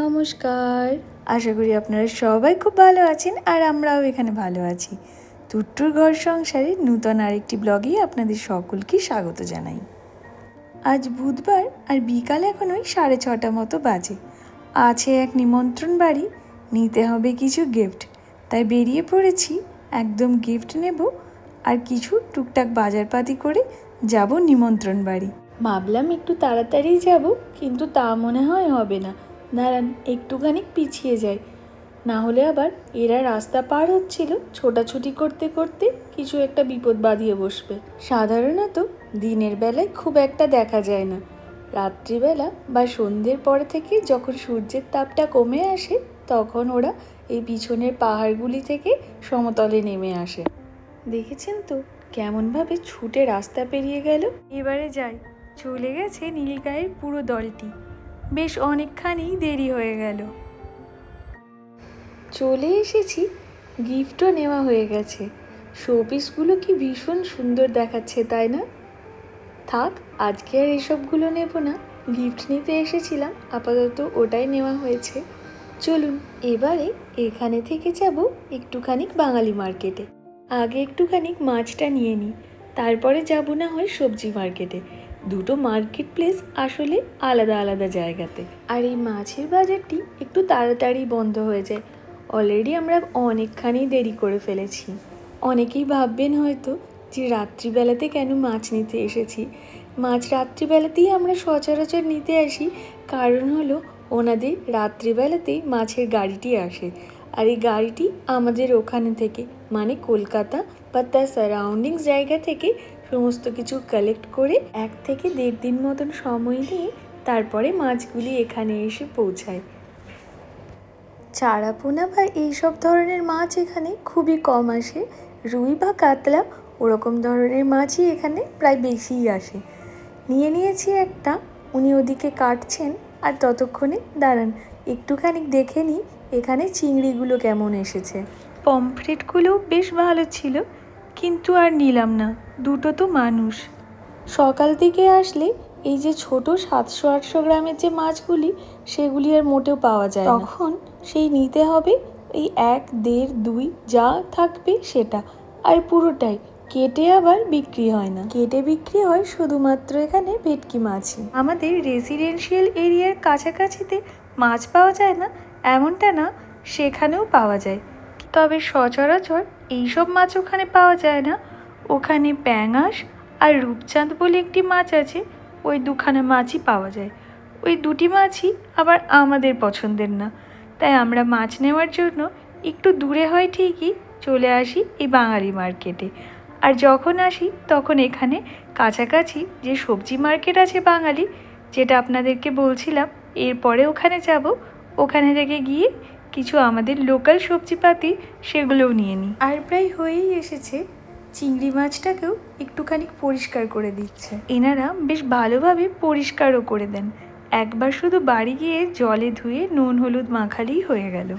নমস্কার। আশা করি আপনারা সবাই খুব ভালো আছেন আর আমরাও এখানে ভালো আছি। টুট্টুর ঘর সংসারে নূতন আরেকটি ব্লগে আপনাদের সকলকে স্বাগত জানাই। আজ বুধবার আর বিকাল এখন ওই সাড়ে ছটা মতো বাজে। আছে এক নিমন্ত্রণ বাড়ি নিতে হবে কিছু গিফট তাই বেরিয়ে পড়েছি একদম গিফট নেব আর কিছু টুকটাক বাজারপাতি করে যাব নিমন্ত্রণ বাড়ি। ভাবলাম একটু তাড়াতাড়ি যাব কিন্তু তা মনে হয় হবে না। দাঁড়ান, একটুখানি পিছিয়ে যাই। না হলে আবার এরা রাস্তা পার হচ্ছিল, ছোটাছুটি করতে করতে কিছু একটা বিপদ বাঁধিয়ে বসবে। সাধারণত দিনের বেলায় খুব একটা দেখা যায় না। রাত্রিবেলা বা সন্ধ্যের পর থেকে যখন সূর্যের তাপটা কমে আসে, তখন ওরা এই পিছনের পাহাড়গুলি থেকে সমতলে নেমে আসে। দেখেছেন তো কেমনভাবে ছুটে রাস্তা পেরিয়ে গেল? এবারে যাই, চলে গেছে নীলগায়ের পুরো দলটি। বেশ অনেকখানি দেরি হয়ে গেল। চলে এসেছি, গিফটও নেওয়া হয়ে গেছে। শোপিসগুলো কি ভীষণ সুন্দর দেখাচ্ছে, তাই না? থাক, আজকে আর এসবগুলো নেব না। গিফট নিতে এসেছিলাম, আপাতত ওটাই নেওয়া হয়েছে। চলুন, এবারে এখানে থেকে যাব একটুখানি বাঙালি মার্কেটে। আগে একটুখানি মাছটা নিয়ে নিই তারপরে যাব না হয় সবজি মার্কেটে। দুটো মার্কেট প্লেস আসলে আলাদা আলাদা জায়গাতে। আর এই মাছের বাজারটি একটু তাড়াতাড়ি বন্ধ হয়ে যায়। অলরেডি আমরা অনেকখানি দেরি করে ফেলেছি। অনেকেই ভাববেন হয়তো যে রাত্রিবেলাতে কেন মাছ নিতে এসেছি? মাছ রাত্রিবেলাতেই আমরা সচরাচর নিতে আসি, কারণ হলো ওনাদের রাত্রিবেলাতেই মাছের গাড়িটি আসে। আর এই গাড়িটি আমাদের ওখানে থেকে মানে কলকাতা বা তার সারাউন্ডিংস জায়গা থেকে সমস্ত কিছু কালেক্ট করে এক থেকে দেড় দিন মতন সময় নিয়ে তারপরে মাছগুলি এখানে এসে পৌঁছায়। চারাপোনা বা এইসব ধরনের মাছ এখানে খুবই কম আসে। রুই বা কাতলা ওরকম ধরনের মাছই এখানে প্রায় বেশিই আসে। নিয়ে নিয়েছি একটা, উনি ওদিকে কাটছেন আর ততক্ষণে দাঁড়ান, একটুখানি দেখে নিই এখানে চিংড়িগুলো কেমন এসেছে। পমফ্রেটগুলো বেশ ভালো ছিল। কিন্তু আর নিলাম না, দুটো তো মানুষ। সকাল থেকে আসলে এই যে ছোট সাতশো আটশো গ্রামের যে মাছগুলি, সেগুলি আর মোটেও পাওয়া যায়। তখন সেই নিতে হবে এই এক, দেড়, দুই, যা থাকবে সেটা। আর পুরোটাই কেটে আবার বিক্রি হয় না। কেটে বিক্রি হয় শুধুমাত্র এখানে ভেটকি মাছই। আমাদের রেসিডেন্সিয়াল এরিয়ার কাছাকাছিতে মাছ পাওয়া যায় না, এমনটা না, সেখানেও পাওয়া যায়। তবে সচরাচর এইসব মাছ ওখানে পাওয়া যায় না। ওখানে প্যাঙাশ আর রূপচাঁদ বলে একটি মাছ আছে, ওই দুখানা মাছই পাওয়া যায়। ওই দুটি মাছই আবার আমাদের পছন্দের না। তাই আমরা মাছ নেওয়ার জন্য একটু দূরে হয় ঠিকই চলে আসি এই বাঙালি মার্কেটে। আর যখন আসি তখন এখানে কাছাকাছি যে সবজি মার্কেট আছে বাঙালি, যেটা আপনাদেরকে বলছিলাম, এরপরে ওখানে যাব। ওখানে থেকে গিয়ে কিছু আমাদের লোকাল সবজিপাতি সেগুলোও নিয়ে নিই। আর প্রায় হয়েই এসেছে চিংড়ি মাছটাকেও একটুখানি পরিষ্কার করে দিচ্ছে। এনারা বেশ ভালোভাবে পরিষ্কারও করে দেন। একবার শুধু বাড়ি গিয়ে জলে ধুয়ে নুন হলুদ মাখালেই হয়ে গেল।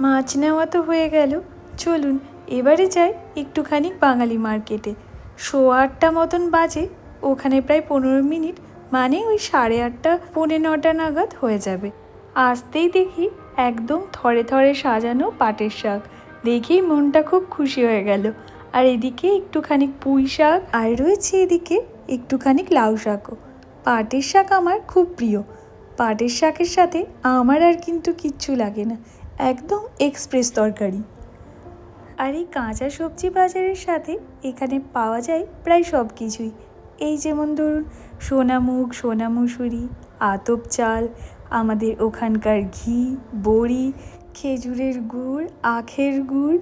মাছ নেওয়া তো হয়ে গেল। চলুন এবারে যাই একটুখানি বাঙালি মার্কেটে। শো আটটা মতন বাজে ওখানে প্রায় পনেরো মিনিট মানে ওই সাড়ে আটটা পৌনে নটা নাগাদ হয়ে যাবে। আসতেই দেখি একদম থরে থরে সাজানো পাটের শাক। দেখেই মনটা খুব খুশি হয়ে গেল। আর এদিকে একটুখানি পুঁই শাক, আর রয়েছে এদিকে একটুখানি লাউ শাকও। পাটের শাক আমার খুব প্রিয়। পাটের শাকের সাথে আমার আর কিন্তু কিচ্ছু লাগে না। একদম এক্সপ্রেস তরকারি। আর এই কাঁচা সবজি বাজারের সাথে এখানে পাওয়া যায় প্রায় সব কিছুই এই যেমন ধরুন সোনামুগ সোনা মুসুরি আতপ চাল, আমাদের ওখানকার ঘি, বড়ি, খেজুরের গুড়, আখের গুড়,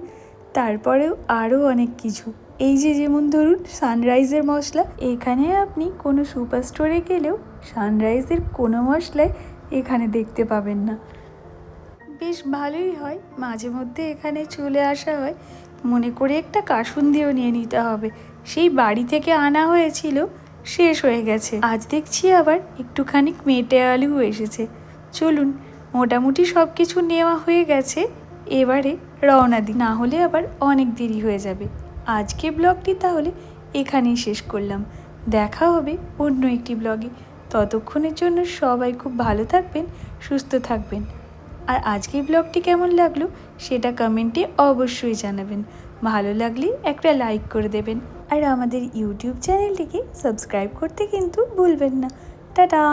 তারপরেও আরও অনেক কিছু। এই যে যেমন ধরুন সানরাইজের মশলা, এখানে আপনি কোনো সুপার স্টোরে গেলেও সানরাইজের কোনো মশলাই এখানে দেখতে পাবেন না। বেশ ভালোই হয়, মাঝে মধ্যে এখানে চলে আসা হয়। মনে করে একটা কাসুন্দিও নিয়ে নিতে হবে। সেই বাড়ি থেকে আনা হয়েছিল শেষ হয়ে গেছে। আজ দেখছি আবার একটুখানি মেটে আলুও এসেছে। চলুন, মোটামুটি সব কিছু নেওয়া হয়ে গেছে। এবারে রওনা দিই। না হলে আবার অনেক দেরি হয়ে যাবে। আজকে ব্লগটি তাহলে এখানেই শেষ করলাম। দেখা হবে অন্য একটি ব্লগে। ততক্ষণের জন্য সবাই খুব ভালো থাকবেন, সুস্থ থাকবেন। আর আজকের ব্লগটি কেমন লাগল সেটা কমেন্টে অবশ্যই জানাবেন। ভালো লাগলে একটা লাইক করে দেবেন। আর আমাদের ইউটিউব চ্যানেলটিকে সাবস্ক্রাইব করতে কিন্তু ভুলবেন না। টাটা!